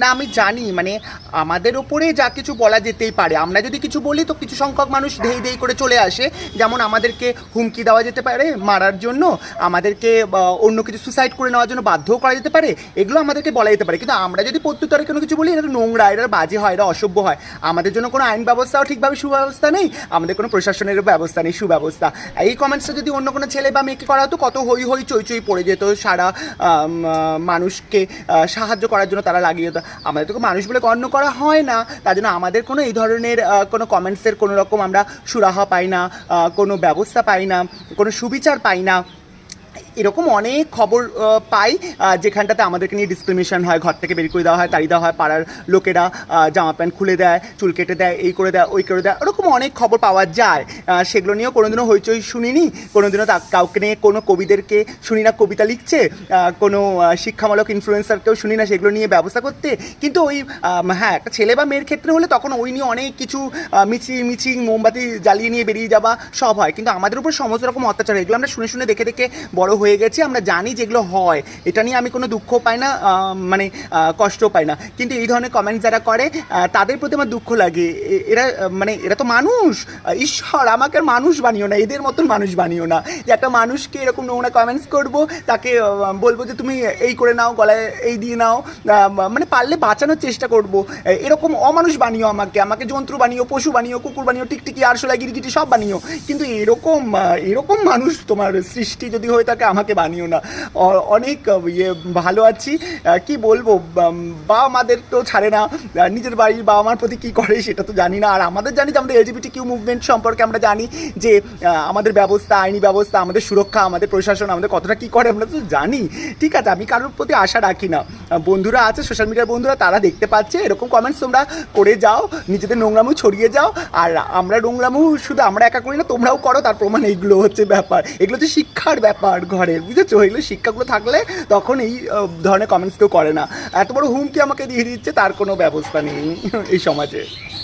না, আমি জানি মানে আমাদের ওপরে যা কিছু বলা যেতেই পারে। আমরা যদি কিছু বলি, তো কিছু সংখ্যক মানুষ ধেই ধেই করে চলে আসে। যেমন আমাদেরকে হুমকি দেওয়া যেতে পারে মারার জন্য, আমাদেরকে অন্য কিছু সুসাইড করে নেওয়ার জন্য বাধ্যও করা যেতে পারে, এগুলো আমাদেরকে বলা যেতে পারে। কিন্তু আমরা যদি প্রত্যুত্তরে কোনো কিছু বলি, এটা নোংরা এটা বাজে হয় এটা অসভ্য হয়। আমাদের জন্য কোনো আইন ব্যবস্থাও ঠিকভাবে সুব্যবস্থা নেই, আমাদের কোনো প্রশাসনের ব্যবস্থা নেই, সুব্যবস্থা। এই কমেন্টসটা যদি অন্য কোনো ছেলে বা মেয়েকে করা হতো কত হই হই চই চই পড়ে যেত, সারা মানুষকে সাহায্য করার জন্য তারা লাগিয়ে যেত। আমাদের তো মানুষ বলে গণ্য করা হয় না। তার জন্য আমাদের কোনো এই ধরনের কোনো কমেন্টসের কোনো রকম আমরা সুরাহা পাই না কোনো ব্যবস্থা পাই না, কোনো সুবিচার পাই না। এরকম অনেক খবর পাই যেখানটাতে আমাদেরকে নিয়ে ডিসক্রিমিনেশন হয়, ঘর থেকে বের করে দেওয়া হয় তাড়িয়ে দেওয়া হয়, পাড়ার লোকেরা জামা প্যান্ট খুলে দেয়, চুল কেটে দেয়, এই করে দেয়, ওই করে দেয়, ওরকম অনেক খবর পাওয়া যায়। সেগুলো নিয়েও কোনোদিনও হইচই শুনিনি। কোনোদিনও তা কাউকে নিয়ে কোনো কবিদেরকে শুনি না কবিতা লিখছে। কোনো শিক্ষামূলক ইনফ্লুয়েন্সারকেও শুনি না সেগুলো নিয়ে ব্যবস্থা করতে। কিন্তু ওই হ্যাঁ একটা ছেলে বা মেয়ের ক্ষেত্রে হলে তখন ওই নিয়ে অনেক কিছু আহ, মিচিং মোমবাতি জ্বালিয়ে নিয়ে বেরিয়ে যাওয়া সব হয়। কিন্তু আমাদের উপর সমস্ত রকম অত্যাচার। এগুলো আমরা শুনে শুনে দেখে দেখে বড় হয়ে গেছি। আমরা জানি যেগুলো হয়। এটা নিয়ে আমি কোনো দুঃখ পাই না মানে কষ্ট পাই না। কিন্তু এই ধরনের কমেন্টস যারা করে তাদের প্রতি আমার দুঃখ লাগে। এরা মানে এরা তো মানুষ আহ, ঈশ্বর আমাকে মানুষ বানিও না এদের মতন মানুষ বানিও না। যে একটা মানুষকে এরকম নোংরা কমেন্টস করব তাকে বলব যে তুমি এই করে নাও গলায় এই দিয়ে নাও মানে পারলে বাঁচানোর চেষ্টা করব। এরকম অমানুষ বানিও আমাকে আমাকে জন্তু বানিও পশু বানিও কুকুর বানিও টিকটিকি আরশোলা গিরিটিটি সব বানিও। কিন্তু এরকম এরকম মানুষ তোমার সৃষ্টি যদি হয়ে থাকে আমাকে বানিও না। অনেক ইয়ে ভালো আছি। কি বলব বাবা মাদের তো ছাড়ে না। নিজের বাড়ির বাবা মার প্রতি কী করে সেটা তো জানি না। আর আমাদের জানি যে আমাদের এলজিবিটি কিউ মুভমেন্ট সম্পর্কে আমরা জানি যে আমাদের ব্যবস্থা, আইনি ব্যবস্থা, আমাদের সুরক্ষা, আমাদের প্রশাসন, আমাদের কতটা কী করে আমরা তো জানি। ঠিক আছে, আমি কারোর প্রতি আশা রাখি না। বন্ধুরা আছে সোশ্যাল মিডিয়ার বন্ধুরা, তারা দেখতে পাচ্ছে, এরকম কমেন্টস তোমরা করে যাও, নিজেদের নোংরামু ছড়িয়ে যাও, আর আমরা নোংরামু শুধু আমরা একা করি না, তোমরাও করো, তার প্রমাণ এইগুলো হচ্ছে ব্যাপার। এগুলো হচ্ছে শিক্ষার ব্যাপার ঘরের, বুঝেছ? এগুলো শিক্ষাগুলো থাকলে তখন এই ধরনের কমেন্টস কেউ করে না। এত বড় হুমকি আমাকে দিয়ে দিচ্ছে, তার কোনো ব্যবস্থা নেই এই সমাজে।